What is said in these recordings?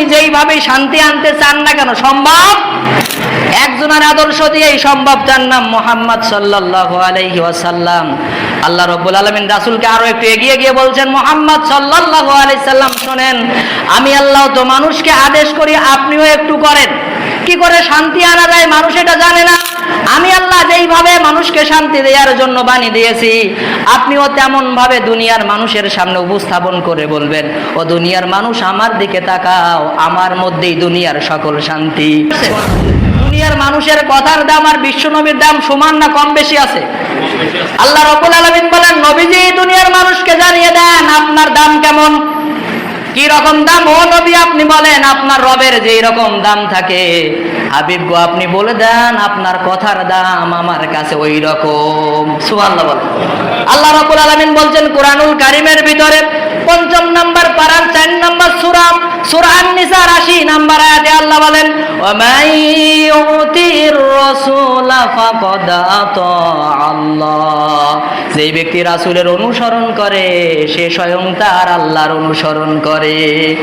আপনি যেইভাবে শান্তি আনতে চান না কেন, সম্ভব? একজনের আদর্শ দিয়েই সম্ভব যার নাম মোহাম্মদ সাল্লাহ আলাইহি ওয়াসাল্লাম। আল্লাহ রব্বুল আলমিন রাসুলকে আরও একটু এগিয়ে গিয়ে বলছেন, মোহাম্মদ সাল্লাহ আলাইসাল্লাম শোনেন, আমি আল্লাহ তো মানুষকে আদেশ করি, আপনিও একটু করেন। কি করে শান্তি আনা যায়? মানুষ এটা জানে না। মানুষকে শান্তি দেওয়ার জন্য বানিয়ে দিয়েছি। আপনিও তেমন ভাবে দুনিয়ার মানুষের সামনে উপস্থাপন করে বলবেন, ও দুনিয়ার মানুষ, আমার দিকে তাকাও, আমার মধ্যেই দুনিয়ার সকল শান্তি। দুনিয়ার মানুষের কথার দাম আর বিশ্বনবীর দাম সমান না কম বেশি আছে? আল্লাহ রব্বুল আলামিন বলেন, নবীজি, দুনিয়ার মানুষকে জানিয়ে দেন, আপনার দাম কেমন? কি রকম দাম, ও নবী আপনি বলেন, আপনার রবের যেই রকম দাম থাকে। হাবিব গো আপনি বলে দেন, আপনার কথার দাম আমার কাছে ওই রকম সুবহানাল্লাহ আল্লাহ রাব্বুল আলামিন বলছেন, কোরআনুল কারিমের ভিতরে পঞ্চম নাম্বার পারার চার নাম্বার সুরাম সুরান নিসার আশি নাম্বার আয়াতে আল্লাহ বলেন ইউতির রাসূলা ফাকাদ আতা আল্লাহ যেই ব্যক্তি রাসূলের অনুসরণ করে, সে স্বয়ং তার আল্লাহর অনুসরণ করে।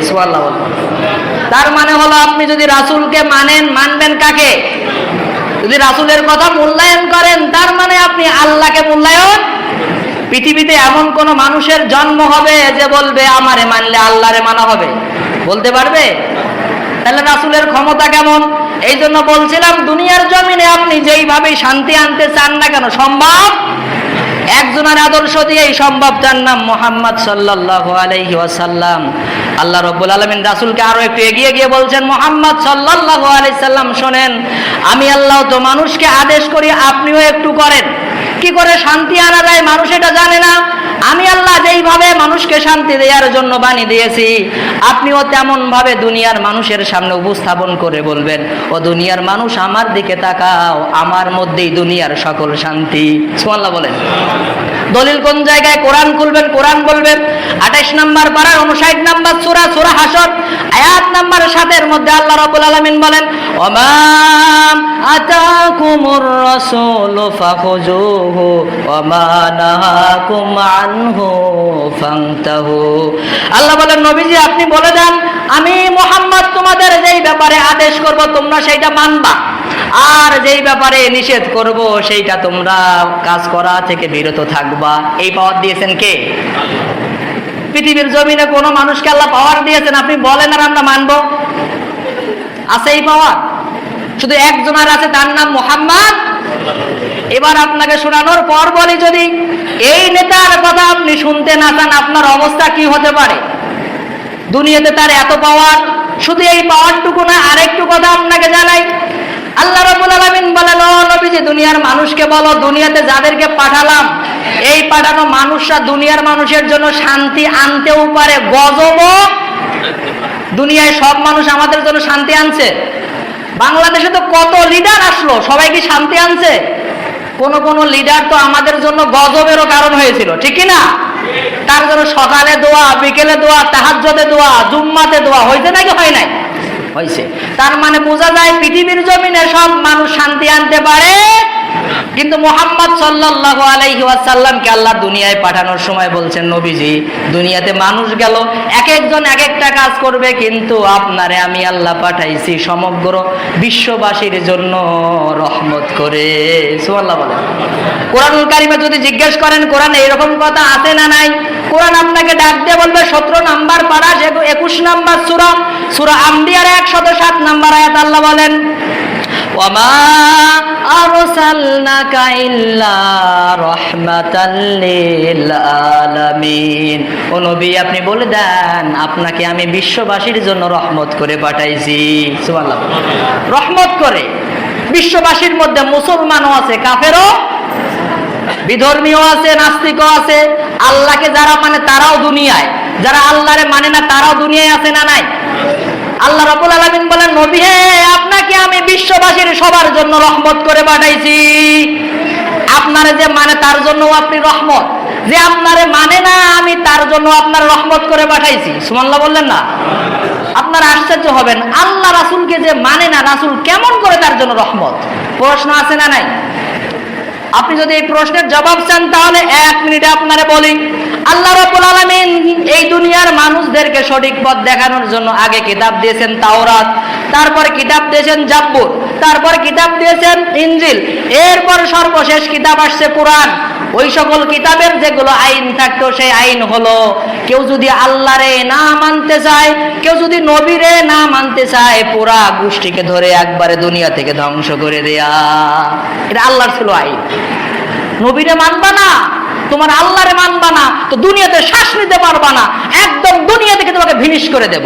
তার মানে হলো, আপনি যদি রাসূলকে মানেন, মানবেন কাকে? যদি রাসূলের কথা মূল্যায়ন করেন, তার মানে আপনি আল্লাহকে মূল্যায়ন? পৃথিবীতে এমন কোন মানুষের জন্ম হবে যে বলবে, আমারে মানলে আল্লাহরে মানা হবে। বলতে পারবে? তাহলে রাসূলের ক্ষমতা কেমন? এই জন্য বলছিলাম, দুনিয়ার জমিনে আপনি যেইভাবে শান্তি আনতে চান না কেন, সম্ভব? একজনের আদর্শ দিয়েই সম্ভব, যার নাম মোহাম্মদ সাল্লাল্লাহু আলাইহি ওয়াসাল্লাম। আল্লাহ রব্বুল আলামিন রাসূলকে আরও একটু এগিয়ে গিয়ে বলছেন, মোহাম্মদ সাল্লাল্লাহু আলাইহি সাল্লাম শোনেন, আমি আল্লাহ তো মানুষকে আদেশ করি, আপনিও একটু করেন। কি করে শান্তি আনা যায় মানুষ এটা জানে না। আমি আল্লাহ যেইভাবে মানুষকে শান্তি দেওয়ার জন্য বানিয়ে দিয়েছি, আপনিও তেমন ভাবে দুনিয়ার মানুষের সামনে উপস্থাপন করে বলবেন, ও দুনিয়ার মানুষ, আমার দিকে তাকাও, আমার মধ্যেই দুনিয়ার সকল শান্তি। সুমাল্লাহ বলেন। দলিল কোন জায়গায়? কোরআন খুলবেন, কোরআন বলবেন। আঠাইশ নাম্বার পাড়ার উনষাট নাম্বার সুরা সুরা হাসর। সাতের মধ্যে আল্লাহ রাবুল আলমিন বলেন ওমাম আতাকুমুর রাসূলু ফাখুজুহু ওমা নাহাকুম আনহু ফান্তাহু। আল্লাহ বলেন, নবীজি, আপনি বলে দেন, আমি মোহাম্মদ তোমাদের যেই ব্যাপারে আদেশ করব, তোমরা সেইটা মানবা। আর যেই ব্যাপারে নিষেধ করব, সেইটা তোমরা কাজ করা থেকে বিরত থাকবা। এই পাওয়ার দিয়েছেন কে? পৃথিবীর জমিনে কোনো মানুষকে আল্লাহ পাওয়ার দিয়েছেন, আপনি বলেন আর আমরা মানবো। আছে এই পাওয়ার শুধু একজনের আছে, তার নাম মোহাম্মদ। এবার আপনাকে শোনানোর পর বলি যদি, এই নেতার কথা আপনি শুনতে না চান, আপনার অবস্থা কি হতে পারে? দুনিয়াতে তার এত পাওয়ার শুধু এই পাওয়ারটুকু না, আরেকটু কথা আপনাকে জানাই। আল্লাহ রাব্বুল আলামিন বলেন, ও নবীজি, দুনিয়ার মানুষকে বলো, দুনিয়াতে যাদেরকে পাঠালাম এই পাঠানো মানুষরা দুনিয়ার মানুষের জন্য শান্তি আনতেও পারে, গজবও। দুনিয়ায় সব মানুষ আমাদের জন্য শান্তি আনছে। বাংলাদেশে তো কত লিডার আসলো, সবাই কি শান্তি আনছে? কোন কোন লিডার তো আমাদের জন্য গজবেরও কারণ হয়েছিল, ঠিক না? তার জন্য সকালে দোয়া, বিকেলে দোয়া তাহাজ্জতে দোয়া, জুম্মাতে দোয়া হয়েছে নাকি হয় নাই? হয়েছে তার মানে বোঝা যায় পৃথিবীর জমিনে সব মানুষ শান্তি আনতে পারে কিন্তু মোহাম্মদ সাল্লাল্লাহু আলাইহি ওয়াসাল্লামকে আল্লাহ দুনিয়ায় পাঠানোর সময় বলছেন, নবীজি, দুনিয়াতে মানুষ গেল, এক একজন এক একটা কাজ করবে, কিন্তু আপনারে আমি আল্লাহ পাঠাইছি সমগ্র বিশ্ববাসীর জন্য রহমত করে। সুবহানাল্লাহ বলেন কোরআনুল কারিমে যদি জিজ্ঞেস করেন, কোরআন এইরকম কথা আছে না নাই? কোরআন আপনাকে ডাক দিয়ে বলবে, সতেরো নাম্বার পারা একুশ নাম্বার সুরা সুরা আম্বিয়ার একশত সাত নাম্বার আয়াত আল্লাহ বলেন আপনি বলে দেন, আপনাকে আমি বিশ্ববাসীর জন্য রহমত করে পাঠাইছি। রহমত করে। বিশ্ববাসীর মধ্যে মুসলমানও আছে, কাফেরও। বিধর্মীয় আছে, নাস্তিকও আছে। আল্লাহকে যারা মানে তারাও দুনিয়ায়। যারা আল্লাহরে মানে না, তারাও দুনিয়ায় আছে না নাই? আল্লাহ রাব্বুল আলামিন বলেন, নবী হে, আপনাকে আমি বিশ্ববাসীর সবার জন্য রহমত করে পাঠাইছি। আপনারে যে মানে তার জন্য আপনি রহমত। যে আপনারে মানে না, আমি তার জন্য আপনার রহমত করে পাঠাইছি। সুমাল্লাহ বললেন না। আপনার আশ্চর্য হবেন, আল্লাহ রাসূলকে যে মানে না, রাসূল কেমন করে তার জন্য রহমত? প্রশ্ন আছে না নাই? আপনি যদি এই প্রশ্নের জবাব চান, তাহলে এক মিনিটে আপনারে বলি, আল্লাহ রাব্বুল আলামিন এই দুনিয়ার মানুষদেরকে সঠিক পথ দেখানোর জন্য আগে কিতাব দিয়েছেন তাওরাত, তারপর কিতাব দিয়েছেন জাব্বুর, তারপর কিতাব দিয়েছেন ইনজিল, এরপর সর্বশেষ কিতাব আসছে কোরআন। ওই সকল কিতাবের যেগুলো আইন থাকতো, সেই আইন হলো, কেউ যদি আল্লাহরে না মানতে চায়, কেউ যদি নবীরে না মানতে চায়, পুরা গোষ্ঠীকে ধরে একবারে দুনিয়া থেকে ধ্বংস করে দেয়া। এটা আল্লাহর ছিল আইন। নবীরে মানবা না, তোমার আল্লাহরে মানবা না, তো দুনিয়াতে শ্বাস নিতে পারবা না, একদম দুনিয়া থেকে তোমাকে ভিনিশ করে দেব।